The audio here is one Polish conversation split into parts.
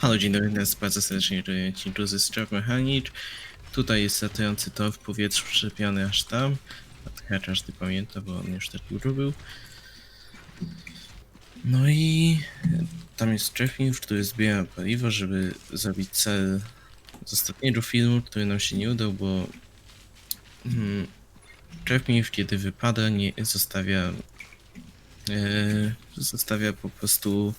Halo, dzień dobry, nas bardzo serdecznie ci z Strap Mechanic. Tutaj jest latający tor w powietrzu przyczepiony aż tam. Chyba każdy pamięta, bo on już tak dużo był. No i tam jest Jeffin, który zbiera paliwo, żeby zrobić cel z ostatniego filmu, który nam się nie udał, bo hmm, Jeffin, kiedy wypada, nie zostawia e, zostawia po prostu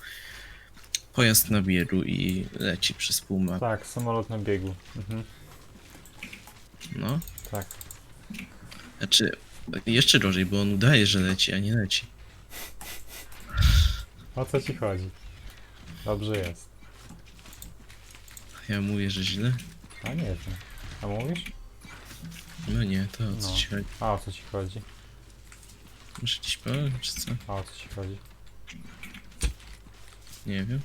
pojazd na biegu i leci przez pół mapy. Tak, samolot na biegu. Mhm. No, Tak. znaczy jeszcze gorzej, bo on udaje, że leci, a nie leci. O co ci chodzi? Dobrze jest. Ja mówię, że źle. A nie wiem. A mówisz? No nie, to o co No. ci chodzi? A o co ci chodzi? Muszę ci powiem, czy co? A o co ci chodzi? Nie wiem.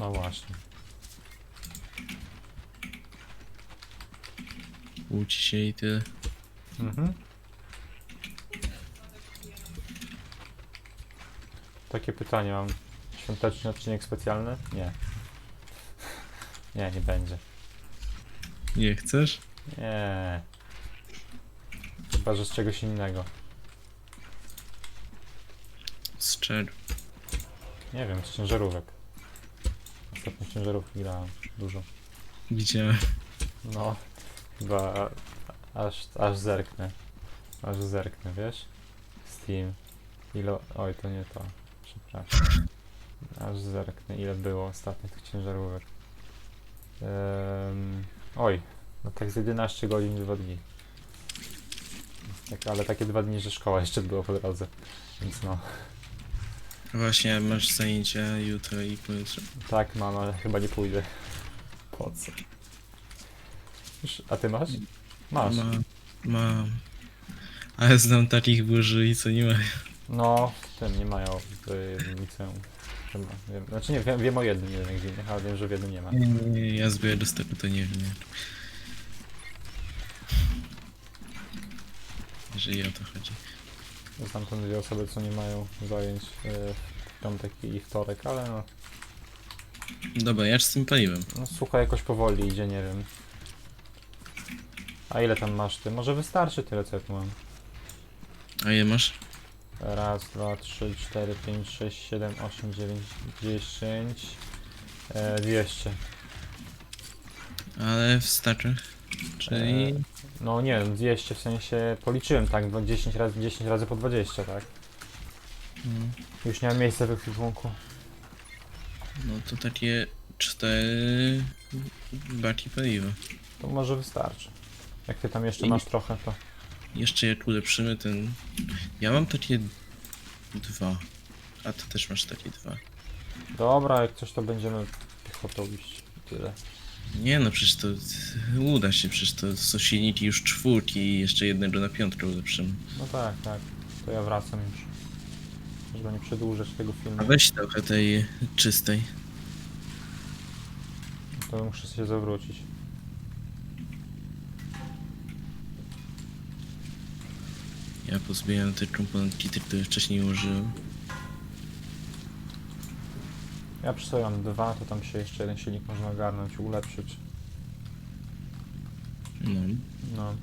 No właśnie. Kłóci się i tyle. Mhm. Takie pytanie mam. Świąteczny odcinek specjalny? Nie. Nie, nie będzie. Nie chcesz? Nie. Chyba, że z czegoś innego. Z czego? Nie wiem, z ciężarówek. Ostatnio ciężarówki grałem. Dużo. Widziałem. No, chyba a- aż, aż zerknę. Aż zerknę, wiesz? Steam. Ile... Oj, to nie to. Przepraszam. Aż zerknę, ile było ostatnio tych ciężarówek. Um, oj, no tak z 11 godzin w dwa dni. Tak, ale takie dwa dni, że szkoła jeszcze była po drodze. Więc no. Właśnie, masz zajęcia jutro i pojutrze. Tak mam, ale chyba nie pójdę. Po co? Już- A ty masz? Masz. Ma, mam. Ale znam takich burzy co nie mają. No, w tym nie mają w liceum. Chyba. Wiem. Znaczy nie, wiem, wiem o jednym jednak z innych, ale wiem, że w jednym nie ma. Nie, nie, nie, ja z Białegostoku to nie wiem. Jeżeli o to chodzi. Znam tam dwie osoby, co nie mają zajęć e, w piątek i wtorek, ale no, Dobra, ja z tym paliwem. no jakoś powoli idzie, nie wiem. A ile tam masz ty? Może wystarczy tyle, co ja tu mam. A je masz? Raz, dwa, trzy, cztery, pięć, sześć, siedem, osiem, dziewięć, dziesięć, e, dwieście. Ale w staczach? Czyli... E, No nie wiem, 200 w sensie policzyłem tak, bo 10 razy 10 razy po 20, tak? Mm. Już nie ma miejsca w ekwipunku. No to takie cztery baki paliwa. To może wystarczy. Jak ty tam jeszcze I- masz trochę, to. Jeszcze jak ulepszymy ten... Ja mam takie dwa. A ty też masz takie dwa. Dobra, jak coś to będziemy piechotą iść. Tyle. Nie no, przecież to uda się, przecież to są silniki już czwórki i jeszcze jednego na piątkę ulepszymy. No tak, tak. To ja wracam już. Żeby nie przedłużać tego A filmu, weź trochę tej czystej. to muszę się zawrócić. Ja pozbieram te komponentki, które wcześniej użyłem. Ja przy sobie mam dwa, to tam się jeszcze jeden silnik można ogarnąć, ulepszyć. No. No.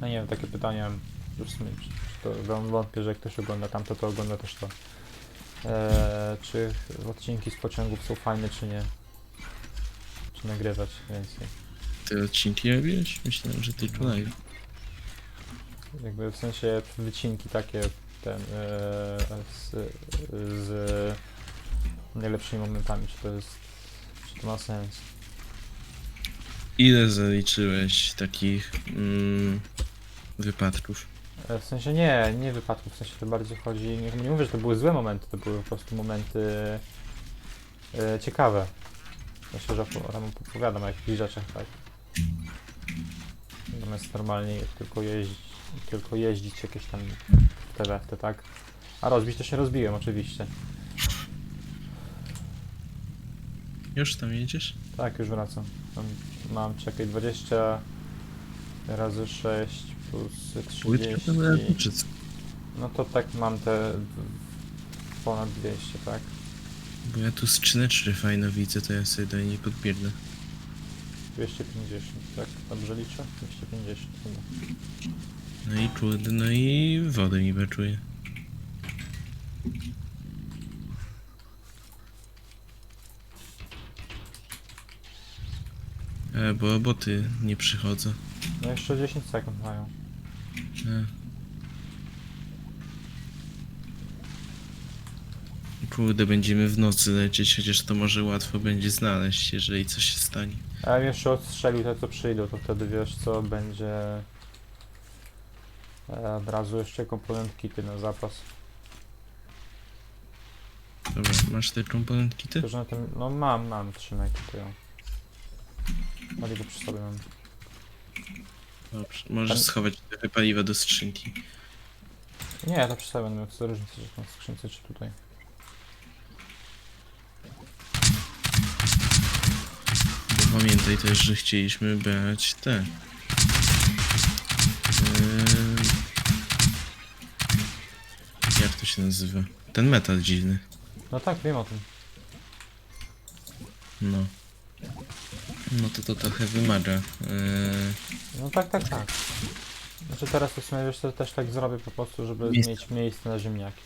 No nie wiem, takie pytania w sumie, czy, czy to wą- wątpię, że jak ktoś ogląda tamto, to ogląda też to. Eee, czy odcinki z pociągów są fajne, czy nie? Czy nagrywać więcej? Te odcinki robiłeś? Myślałem, że tylko live. Jakby w sensie wycinki takie ten eee, z, z najlepszymi momentami, czy to jest, czy to ma sens? Ile zaliczyłeś takich mm, wypadków? E, W sensie nie, nie wypadków, w sensie to bardziej chodzi, nie, nie mówię, że to były złe momenty, to były po prostu momenty e, ciekawe. Się, że opo- tam opowiadam o jakichś rzeczach, tak. Natomiast normalnie tylko jeździć, tylko jeździć jakieś tam te te tak. A rozbić to się rozbiłem oczywiście. Już tam jedziesz? Tak, już wracam. Mam, mam czekaj, 20 razy 6, plus Łydka 30. to czy co? No to tak mam te ponad 200, tak? Bo ja tu skrzyneczkę fajno widzę, to ja sobie do niej podbiegnę. 250, tak? Dobrze liczę? 250 chyba. No i kurde, no i wodę mi beczuje. E, bo boty nie przychodzą. No jeszcze 10 sekund mają. E. Kurde, będziemy w nocy lecieć, chociaż to może łatwo będzie znaleźć, jeżeli coś się stanie. A ja bym jeszcze odstrzelił te co przyjdą, to wtedy wiesz co będzie e, od razu jeszcze komponent kity na zapas. Dobra, masz te komponentki ty? Tylko, że na tym, no mam, mam, trzymaj tutaj. Go przy sobie mam. Dobrze, możesz schować trochę paliwa do skrzynki. Nie, to przy sobie będę miał co za różnica, czy tam w skrzynce, czy tutaj. Bo pamiętaj też, że chcieliśmy brać te. Eee, Jak to się nazywa? Ten metal dziwny. No tak, wiem o tym. No. No to to trochę wymaga. Eee, No tak, tak, tak. Znaczy teraz to w sumie wiesz, to też tak zrobię po prostu, żeby Miejsce. mieć miejsce na ziemniaki.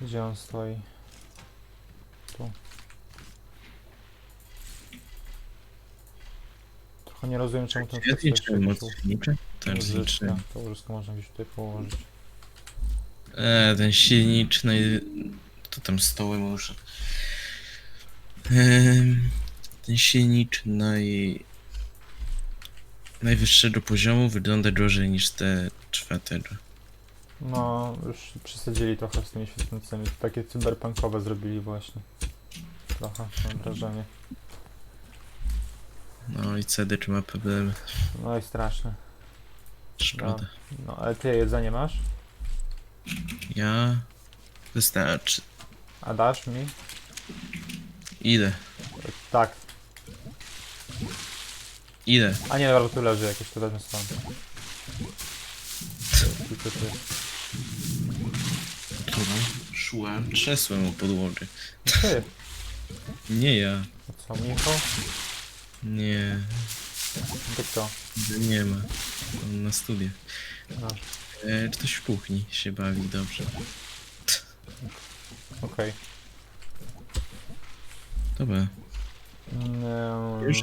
Gdzie on stoi? Tu. Trochę nie rozumiem czemu ten ja tak liczę się mocniejsze? Tak, liczę. To użysko można gdzieś tutaj położyć. Eee, ten silniczny. To tam stoły muszę. Ten silnicz naj... najwyższego poziomu wygląda gorzej niż te czwartego. No, już przesadzili trochę z tymi świetlicami. Takie cyberpunkowe zrobili właśnie. Trochę, mam wrażenie. No i Cedek ma problemy. No i straszne. Szkoda. No, ale ty jedzenie masz? Ja... Wystarczy. A dasz mi? Idę. Tak. Idę. A nie, dobra, tu leży jakieś, to wezmę stąd. Tu, tu, tu. Szła. Trzesłem o podłogę. No Ty, Nie ja. no co, Michał? Nie. To kto? Nie ma. On na studiach. No, E, ktoś w kuchni się bawi dobrze. okej. Dobra. Nie, Już?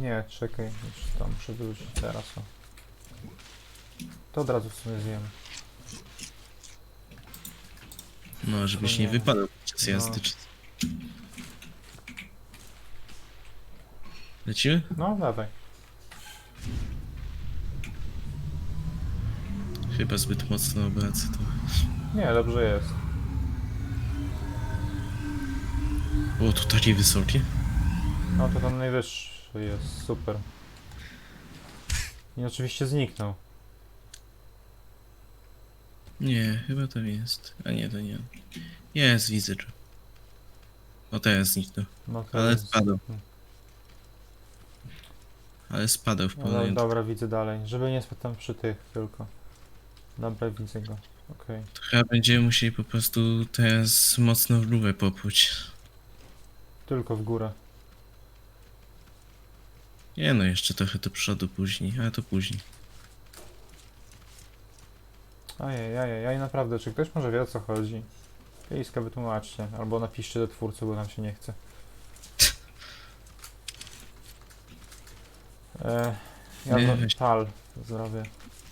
Nie, czekaj, jeszcze tam muszę wrócić teraz. O. To od razu w sumie zjemy. No, żebyś nie Nie. wypadał podczas No. jazdy. Czy... Lecimy? No, dawaj. Chyba zbyt mocno obracę to. Nie, dobrze jest. O, tu takie wysokie. No to tam najwyższy jest, super. I oczywiście zniknął. Nie, chyba to jest. A nie, to nie. Jest, widzę, że. O, teraz zniknął. No to Ale jest... spadł. Ale spadał w No, dobra, widzę dalej. Żeby nie spadł tam przy tych tylko. Dobra, widzę go. Okej. To chyba będziemy musieli po prostu teraz mocno w górę popłuć. Tylko w górę. Nie no, jeszcze trochę do przodu później, ale to później. Ajej, ajej, ajej, naprawdę, czy ktoś może wie o co chodzi? Piejska wytłumaczcie, albo napiszcie do twórcy, bo nam się nie chce. E, ja Nie, do, weź. pal zrobię.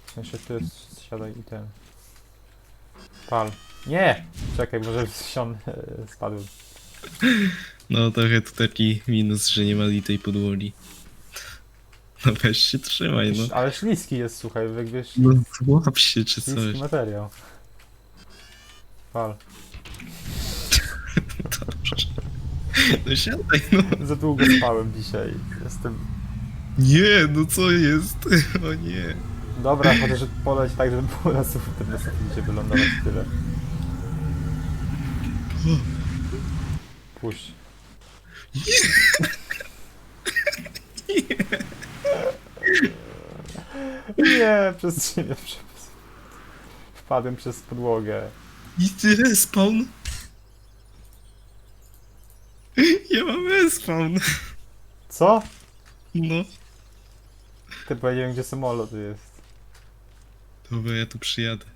W sensie ty s- siadaj i ten. Pal. Nie! Czekaj, może sion e, spadł. No trochę tu taki minus, że nie ma litej podłogi. No weź się trzymaj, no. Ale śliski jest, słuchaj, jak wiesz, No złap się czy śliski coś. materiał. Pal. No siadaj, no. Za długo spałem dzisiaj. Jestem. Nie, no co jest? O nie. Dobra, chociaż poleć tak, żeby było na suficie, na suficie wylądować tyle. Puść. Nie, przez ciebie przez... Wpadłem przez podłogę. I ty respawn? Ja mam respawn. Co? No. Ty powiedziałem, gdzie samolot jest. Dobra, ja tu przyjadę.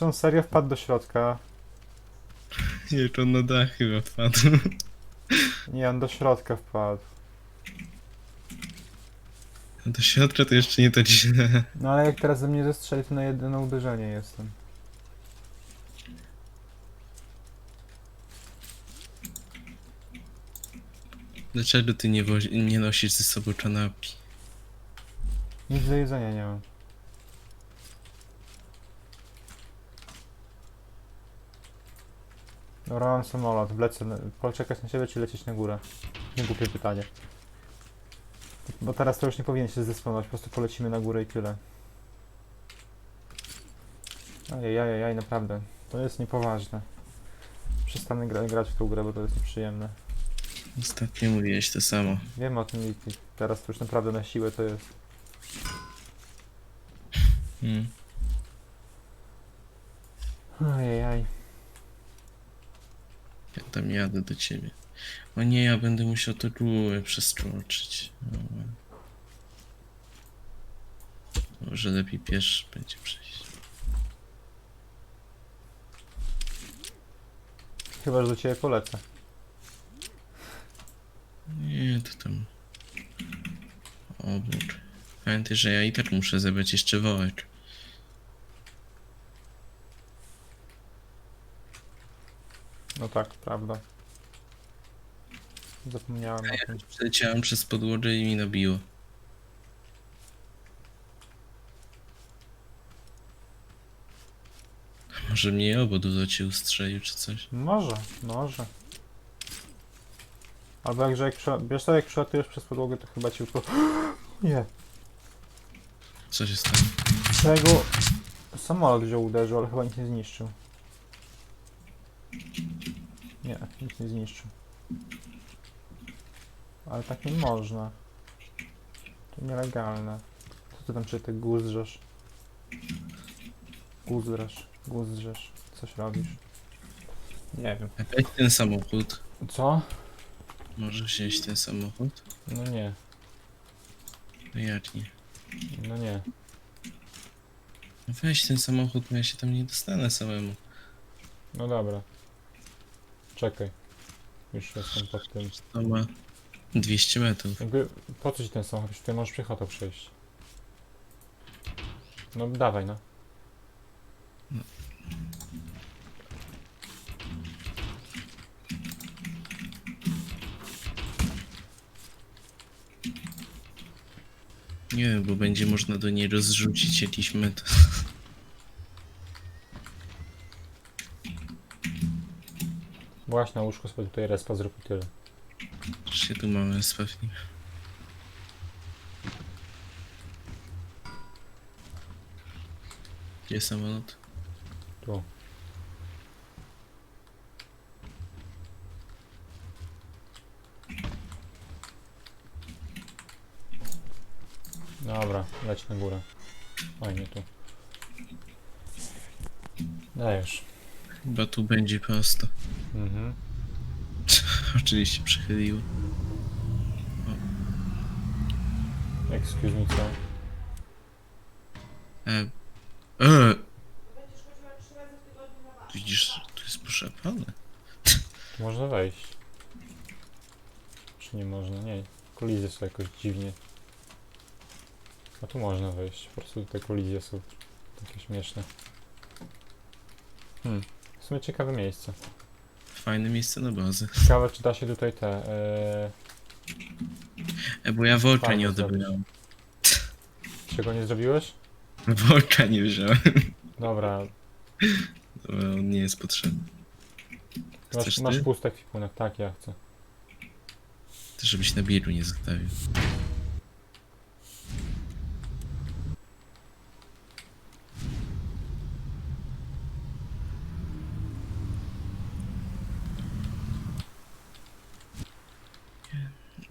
Czy on serio wpadł do środka? Jeszcze on na dach chyba wpadł. Nie, on do środka wpadł. Do środka to jeszcze nie tak źle. No ale jak teraz ze mnie zestrzeli, to na jedyne uderzenie jestem. Dlaczego ty nie, wozi- nie nosisz ze sobą czanapi? Nic do jedzenia nie mam. Dobra, samolot. Wlecę. Poczekać na ciebie, czy lecieć na górę? Nie głupie pytanie. Bo teraz to już nie powinien się zesponować, po prostu polecimy na górę i tyle. Ajajajaj, naprawdę. To jest niepoważne. Przestanę gra grać w tą grę, bo to jest nieprzyjemne. Ostatnio mówiłeś to samo. Wiem o tym i teraz to już naprawdę na siłę to jest. Hmm. Ajajaj. Ja tam jadę do ciebie. O nie, ja będę musiał to góry przeskoczyć. Dobra. Może lepiej piesz będzie przejść. Chyba, że do ciebie polecę. Nie, to tam... Obok. Pamiętaj, że ja i tak muszę zebrać jeszcze worek. No tak, prawda. Zapomniałem o tym. Przeleciałem przez podłogę i mi nabiło. Może mnie obodu cię ustrzelił czy coś? Może, może. Albo jakże jak prze... Wiesz co, jak przelatujesz przez podłogę, to chyba ci po... Nie. Co się stało? Czego? Samolot wziął uderzył, ale chyba nic nie zniszczył. Nie, nic nie zniszczył. Ale tak nie można. To nielegalne. Co ty tam czy ty guzdrzesz? Guzdrzesz, guzdrzesz. Coś robisz. Nie wiem. Weź ten samochód. Co? Możesz wziąć ten samochód? No nie, No jak nie? no nie. No weź ten samochód, bo ja się tam nie dostanę samemu. No dobra. Czekaj. Już jestem pod tym. To ma 200 metrów. Jakby, po co ci ten samochód? Już tutaj możesz piechotą przejść. No dawaj, no. Nie bo będzie można do niej rozrzucić jakiś metal. Właśnie na łóżku sobie tutaj respa zrób i tyle. się tu mamy spewni. Gdzie jest samolot? Tu. Dobra, leć na górę. Oj, nie tu. Dajesz. Chyba tu będzie prosto. Mhm. Oczywiście przychyliło. Excuse me, co? E. E. Widzisz, tu jest poszepane. Tu można wejść. Czy nie można? Nie. Kolizje są jakoś dziwnie. A tu można wejść. Po prostu te kolizje są takie śmieszne. Hmm. W sumie ciekawe miejsce. Fajne miejsce na bazę. Ciekawe czy da się tutaj te... E, E, bo ja Fajne nie zrobić. odebrałem. czego nie zrobiłeś? Worka nie wziąłem. Dobra. Dobra, on nie jest potrzebny. Masz, Chcesz masz ty? ekwipunek. Tak, ja chcę. Ty, żebyś na biegu nie zostawił.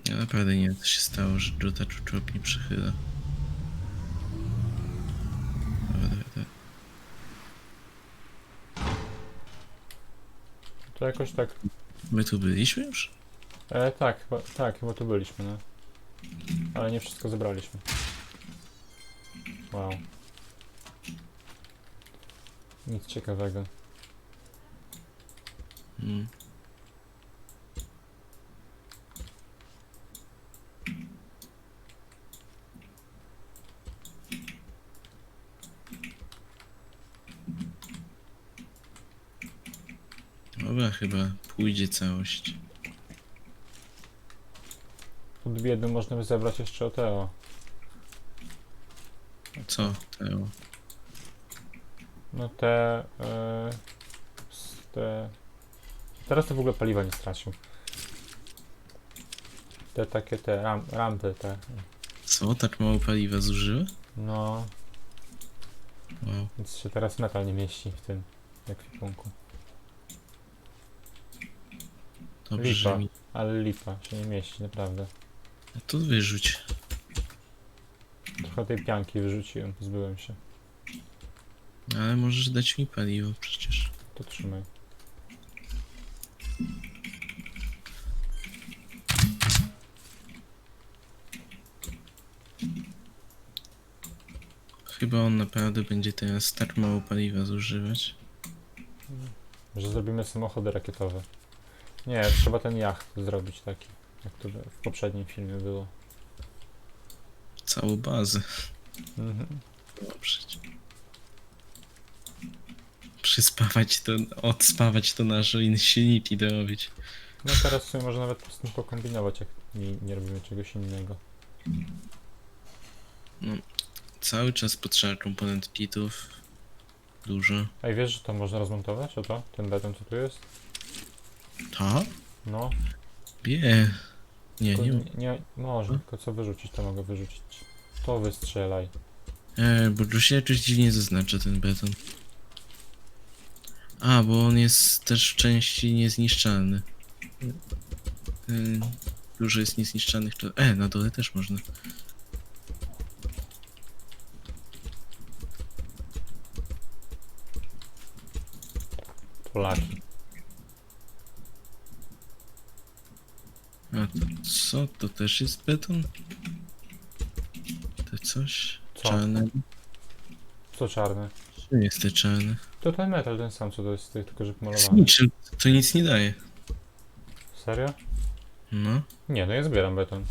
Ja naprawdę nie wiem, co się stało, że Jota Czuczop nie przychyla. To jakoś tak. My tu byliśmy już? E, tak, chyba, tak, chyba tu byliśmy, no. Ale nie wszystko zebraliśmy. Wow. Nic ciekawego. Mm. Dobra, chyba pójdzie całość. Pod biedy można by zebrać jeszcze o Teo. Co? Teo? No te, e, s- te... Teraz to w ogóle paliwa nie stracił. Te takie, te ram, rampy, te. Co? Tak mało paliwa zużyła? No, Wow. więc się teraz metal nie mieści w tym ekwipunku. Dobrze, że Lipa. mi... Ale lipa się nie mieści, naprawdę. No to wyrzuć. Trochę tej pianki wyrzuciłem, pozbyłem się. Ale możesz dać mi paliwo przecież. To trzymaj. Chyba on naprawdę będzie teraz tak mało paliwa zużywać. Że zrobimy samochody rakietowe. Nie, trzeba ten jacht zrobić taki, jak to w poprzednim filmie było. Całą bazę. Mhm. Poprzeć. Przyspawać to, odspawać to nasze silniki dorobić. No teraz w sumie może nawet z tym pokombinować, jak nie, nie robimy czegoś innego. Cały czas potrzeba komponent kitów. Dużo. Ej, wiesz, że to można rozmontować, o to? Ten beton, co tu jest? To? No, Bie. Nie, tylko nie. nie, nie, może, tylko co wyrzucić, to mogę wyrzucić. To wystrzelaj. E, bo tu się jakoś dziwnie zaznacza ten beton. A, bo on jest też w części niezniszczalny. Y, Dużo jest niezniszczalnych. To... E, na dole też można. Polaki. A to co? To też jest beton? To coś? Co? Czarne? Co czarne? Czym jest te czarne? To ten metal, ten sam, co to jest, tylko że pomalowany. Niczym. To nic nie daje. Serio? No. Nie, no ja zbieram beton.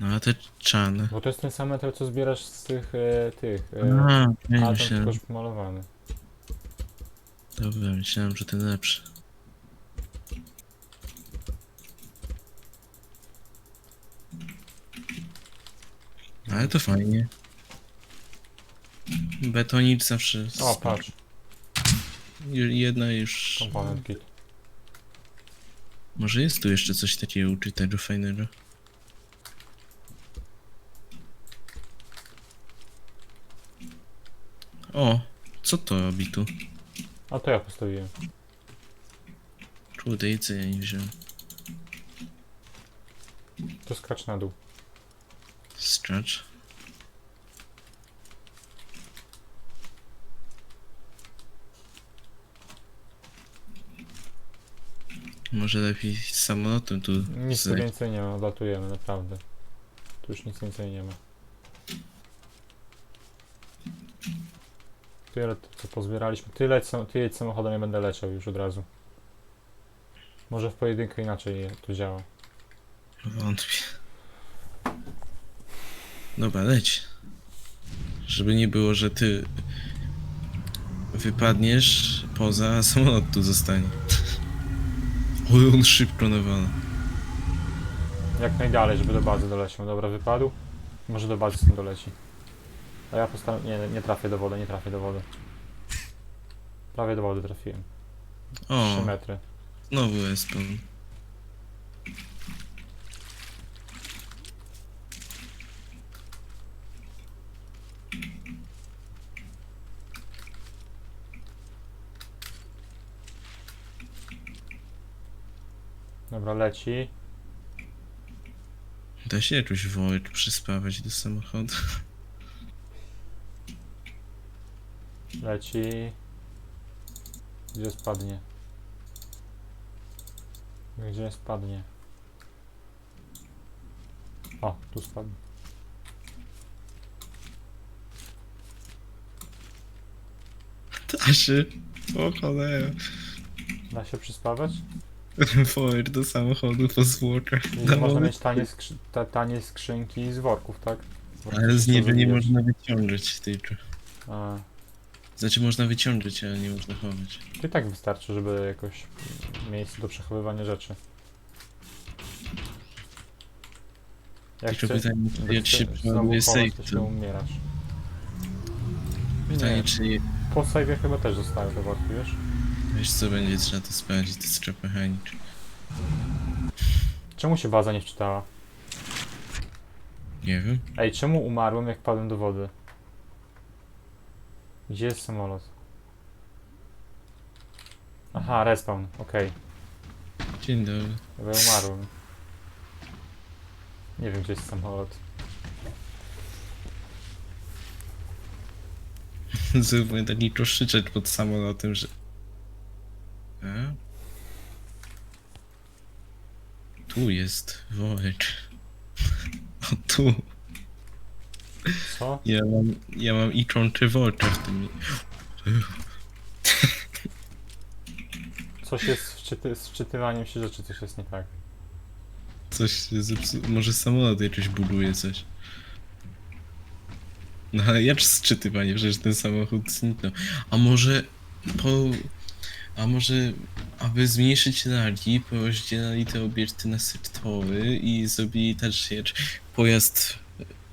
No a te czarne. Bo to jest ten sam metal, co zbierasz z tych, e, tych, e, A, ja a tylko myślałem. już pomalowany. Dobra, myślałem, że ten lepszy. Ale to fajnie. Betonik zawsze. O, s- patrz, ju- Jedna już. komponent kit. Może jest tu jeszcze coś takiego uczytego fajnego. O, co to robi tu? A to ja postawiłem. Kurde, jedzenia nie wziąłem. To skacz na dół. Scratch. Może lepiej z samolotem tu Nic tu więcej nie ma, odlatujemy, naprawdę. Tu już nic więcej nie ma. Tyle co pozbieraliśmy. Tyle, co, tyle samochodem nie będę leciał już od razu. Może w pojedynkę inaczej to działa. Wątpię. Dobra, leć. Żeby nie było, że ty wypadniesz poza, a samolot tu zostanie. Oj, on szybko nawala. Jak najdalej, żeby do bazy doleciał. Dobra, wypadł. Może do bazy stąd doleci. A ja postaram... Nie, nie trafię do wody, nie trafię do wody. Prawie do wody trafiłem. 3 O, metry. znowu jest pan. Dobra, leci. Da się jakoś Void przyspawać do samochodu. Leci. Gdzie spadnie? Gdzie spadnie? O, tu spadnie. Da się. O cholera. Da się przyspawać? Void do samochodu po zwłokach. Można mieć tanie, skrzy ta, tanie skrzynki z worków, tak? Worki Ale z niego nie można wyciągać tylko. A, Znaczy można wyciągać, ale nie można chować. to i tak wystarczy, żeby jakoś miejsce do przechowywania rzeczy. Jak Tylko chce- pytanie, jak jak się chce znowu przeładuje chować, save, to się to umierasz. pytanie Nie. czy Po save'ie chyba też zostały te worki, wiesz? Wiesz co będzie trzeba to sprawdzić, to jest trzeba mechaniczne. Czemu się baza nie wczytała? Nie wiem. Ej, czemu umarłem jak padłem do wody? Gdzie jest samolot? Aha, respawn, okej. Dzień dobry. Ja umarłem. Nie wiem, gdzie jest samolot. Zróbmy taki koszyczek pod samolotem, że... A? Tu jest worek. O tu. Co? Ja mam, ja mam ikonkę worka w tym. Coś jest z, wczyty z wczytywaniem się rzeczy, coś jest nie tak. Coś się zepsu... Może samolot jakoś buduje coś. No ale jak sczytywanie, przecież ten samochód zniknął. A może po... A może aby zmniejszyć lagi, porozdzielali te obiekty na sektory i zrobili tak, pojazd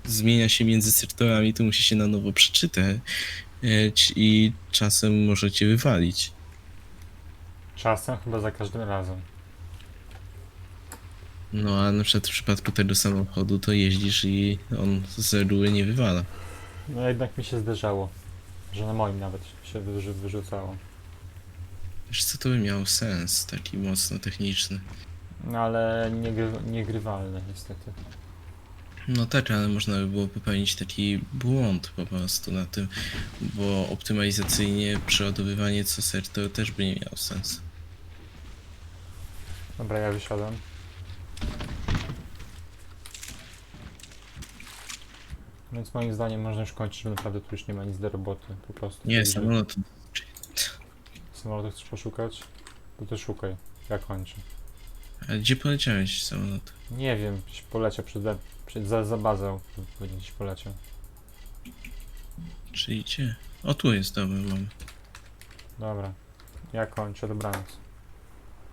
zmienia się między sektorami, to musi się na nowo przeczytać i czasem możecie wywalić. Czasem chyba za każdym razem. No a na przykład w przypadku tego samochodu to jeździsz i on z reguły nie wywala. No jednak mi się zdarzało, że na moim nawet się wyrzu wyrzucało. Wiesz co, to by miało sens, taki mocno techniczny. No ale niegry niegrywalne niestety. No tak, ale można by było popełnić taki błąd po prostu na tym, bo optymalizacyjnie przeładowywanie co sektor też by nie miało sensu. Dobra, ja wysiadam. Więc moim zdaniem można już kończyć, bo naprawdę tu już nie ma nic do roboty. Po prostu. Nie, Jeżeli samolot. Samolotu chcesz poszukać? To ty szukaj. Ja kończę. A gdzie poleciałeś samolot? Nie wiem, gdzieś poleciał przed, przed za, za bazą. Pewnie gdzieś poleciał. Czy idzie? O, tu jest, dobra, mam. Dobra. Ja kończę, dobranoc.